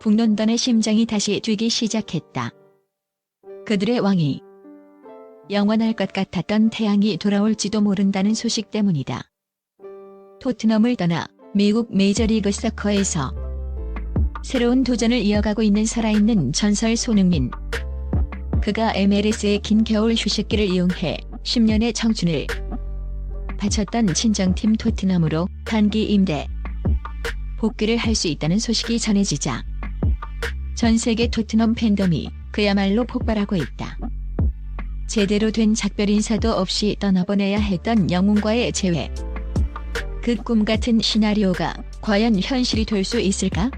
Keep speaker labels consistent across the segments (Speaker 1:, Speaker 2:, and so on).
Speaker 1: 북런던의 심장이 다시 뛰기 시작했다. 그들의 왕이 영원할 것 같았던 태양이 돌아올지도 모른다는 소식 때문이다. 토트넘을 떠나 미국 메이저리그 서커에서 새로운 도전을 이어가고 있는 살아있는 전설 손흥민. 그가 MLS의 긴 겨울 휴식기를 이용해 10년의 청춘을 바쳤던 친정팀 토트넘으로 단기 임대 복귀를 할 수 있다는 소식이 전해지자 전 세계 토트넘 팬덤이 그야말로 폭발하고 있다. 제대로 된 작별 인사도 없이 떠나보내야 했던 영웅과의 재회. 그 꿈 같은 시나리오가 과연 현실이 될 수 있을까?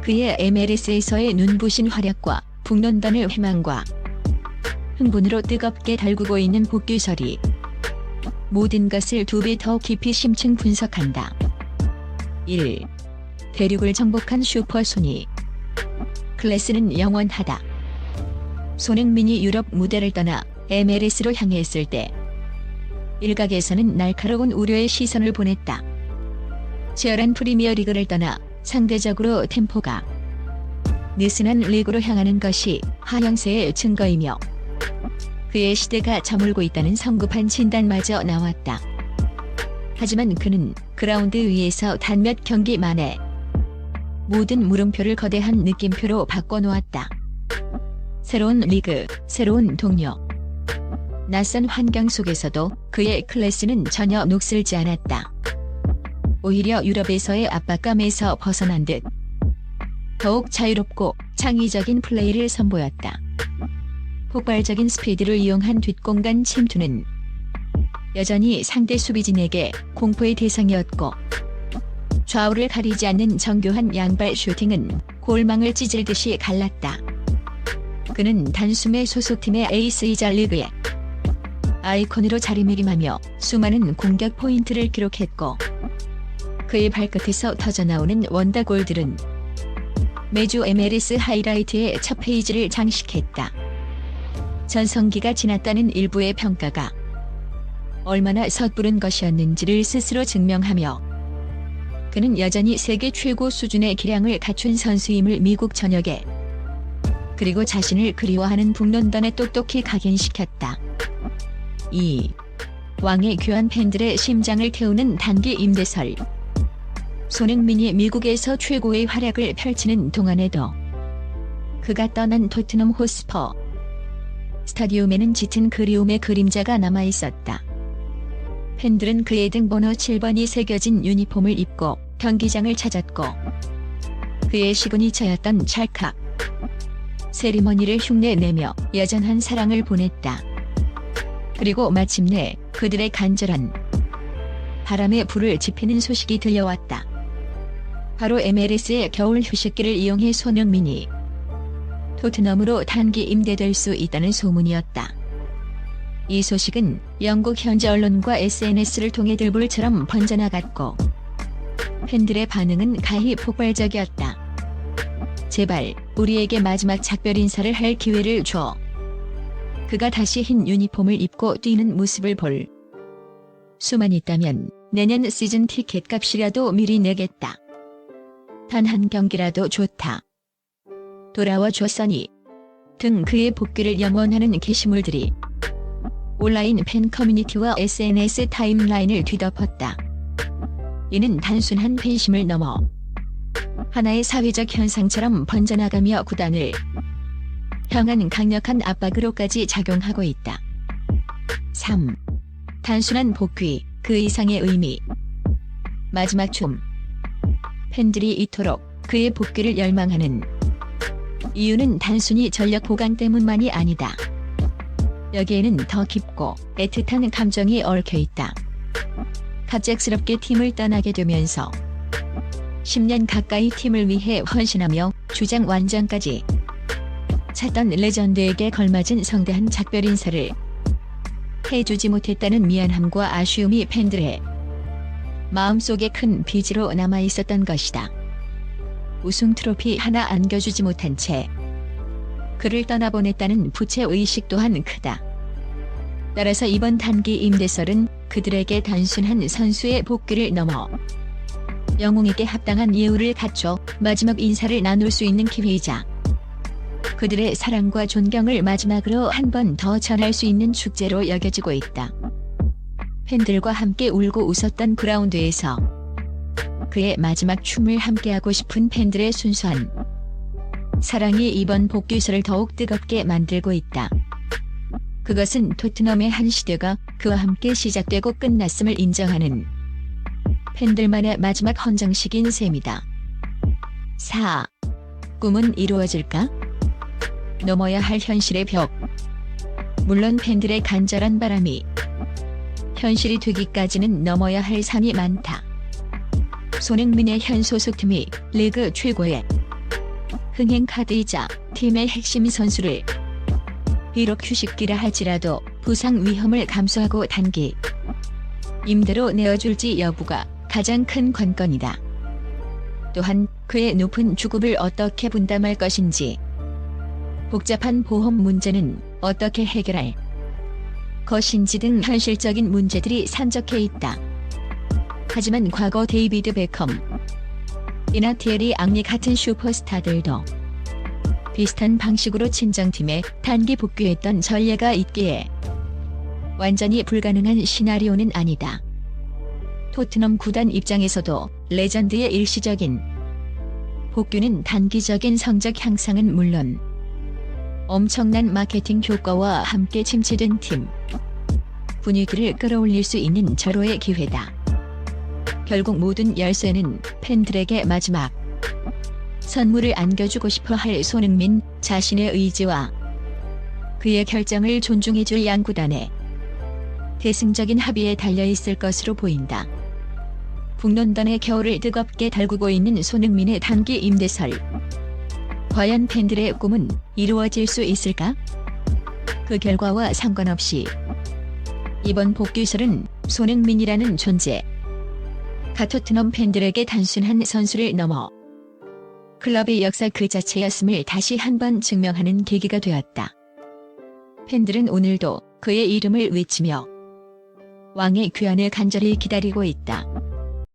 Speaker 1: 그의 MLS에서의 눈부신 활약과 북런던의 희망과 흥분으로 뜨겁게 달구고 있는 복귀설이 모든 것을 두 배 더 깊이 심층 분석한다. 1. 대륙을 정복한 슈퍼소니 클래스는 영원하다. 손흥민이 유럽 무대를 떠나 MLS로 향했을 때 일각에서는 날카로운 우려의 시선을 보냈다. 치열한 프리미어 리그를 떠나 상대적으로 템포가 느슨한 리그로 향하는 것이 하향세의 증거이며 그의 시대가 저물고 있다는 성급한 진단마저 나왔다. 하지만 그는 그라운드 위에서 단 몇 경기 만에 모든 물음표를 거대한 느낌표로 바꿔놓았다. 새로운 리그, 새로운 동료. 낯선 환경 속에서도 그의 클래스는 전혀 녹슬지 않았다. 오히려 유럽에서의 압박감에서 벗어난 듯 더욱 자유롭고 창의적인 플레이를 선보였다. 폭발적인 스피드를 이용한 뒷공간 침투는 여전히 상대 수비진에게 공포의 대상이었고 좌우를 가리지 않는 정교한 양발 슈팅은 골망을 찢을 듯이 갈랐다. 그는 단숨에 소속팀의 에이스이자 리그의 아이콘으로 자리매김하며 수많은 공격 포인트를 기록했고 그의 발끝에서 터져나오는 원더골들은 매주 MLS 하이라이트의 첫 페이지를 장식했다. 전성기가 지났다는 일부의 평가가 얼마나 섣부른 것이었는지를 스스로 증명하며 그는 여전히 세계 최고 수준의 기량을 갖춘 선수임을 미국 전역에 그리고 자신을 그리워하는 북런던에 똑똑히 각인시켰다. 2. 왕의 귀한 팬들의 심장을 태우는 단기 임대설 손흥민이 미국에서 최고의 활약을 펼치는 동안에도 그가 떠난 토트넘 호스퍼 스타디움에는 짙은 그리움의 그림자가 남아 있었다. 팬들은 그의 등번호 7번이 새겨진 유니폼을 입고 경기장을 찾았고 그의 시그니처였던 찰칵 세리머니를 흉내내며 여전한 사랑을 보냈다. 그리고 마침내 그들의 간절한 바람에 불을 지피는 소식이 들려왔다. 바로 MLS의 겨울 휴식기를 이용해 손흥민이 토트넘으로 단기 임대될 수 있다는 소문이었다. 이 소식은 영국 현지 언론과 SNS를 통해 들불처럼 번져나갔고 팬들의 반응은 가히 폭발적이었다. 제발 우리에게 마지막 작별 인사를 할 기회를 줘. 그가 다시 흰 유니폼을 입고 뛰는 모습을 볼 수만 있다면 내년 시즌 티켓 값이라도 미리 내겠다. 단 한 경기라도 좋다. 돌아와 줬어니 등 그의 복귀를 염원하는 게시물들이 온라인 팬 커뮤니티와 SNS 타임라인을 뒤덮었다. 이는 단순한 팬심을 넘어 하나의 사회적 현상처럼 번져나가며 구단을 향한 강력한 압박으로까지 작용하고 있다. 3. 단순한 복귀, 그 이상의 의미. 마지막 춤. 팬들이 이토록 그의 복귀를 열망하는 이유는 단순히 전력 보강 때문만이 아니다. 여기에는 더 깊고 애틋한 감정이 얽혀 있다. 갑작스럽게 팀을 떠나게 되면서 10년 가까이 팀을 위해 헌신하며 주장 완전까지 찾던 레전드에게 걸맞은 성대한 작별 인사를 해주지 못했다는 미안함과 아쉬움이 팬들의 마음속에 큰 빚으로 남아 있었던 것이다. 우승 트로피 하나 안겨주지 못한 채 그를 떠나보냈다는 부채 의식 또한 크다. 따라서 이번 단기 임대설은 그들에게 단순한 선수의 복귀를 넘어 영웅에게 합당한 예우를 갖춰 마지막 인사를 나눌 수 있는 기회이자 그들의 사랑과 존경을 마지막으로 한 번 더 전할 수 있는 축제로 여겨지고 있다. 팬들과 함께 울고 웃었던 그라운드에서 그의 마지막 춤을 함께하고 싶은 팬들의 순수한 사랑이 이번 복귀설을 더욱 뜨겁게 만들고 있다. 그것은 토트넘의 한 시대가 그와 함께 시작되고 끝났음을 인정하는 팬들만의 마지막 헌정식인 셈이다. 4. 꿈은 이루어질까? 넘어야 할 현실의 벽. 물론 팬들의 간절한 바람이 현실이 되기까지는 넘어야 할 산이 많다. 손흥민의 현 소속팀이 리그 최고의 흥행 카드이자 팀의 핵심 선수를 비록 휴식기라 할지라도 부상 위험을 감수하고 단기 임대로 내어줄지 여부가 가장 큰 관건이다. 또한 그의 높은 주급을 어떻게 분담할 것인지 복잡한 보험 문제는 어떻게 해결할 것인지 등 현실적인 문제들이 산적해 있다. 하지만 과거 데이비드 베컴, 이나 티에리 앙리 같은 슈퍼스타들도 비슷한 방식으로 친정팀에 단기 복귀했던 전례가 있기에 완전히 불가능한 시나리오는 아니다. 토트넘 구단 입장에서도 레전드의 일시적인 복귀는 단기적인 성적 향상은 물론 엄청난 마케팅 효과와 함께 침체된 팀 분위기를 끌어올릴 수 있는 절호의 기회다. 결국 모든 열쇠는 팬들에게 마지막 선물을 안겨주고 싶어 할 손흥민 자신의 의지와 그의 결정을 존중해줄 양구단의 대승적인 합의에 달려있을 것으로 보인다. 북런던의 겨울을 뜨겁게 달구고 있는 손흥민의 단기 임대설. 과연 팬들의 꿈은 이루어질 수 있을까? 그 결과와 상관없이 이번 복귀설은 손흥민이라는 존재. 가토트넘 팬들에게 단순한 선수를 넘어 클럽의 역사 그 자체였음을 다시 한번 증명하는 계기가 되었다. 팬들은 오늘도 그의 이름을 외치며 왕의 귀환을 간절히 기다리고 있다.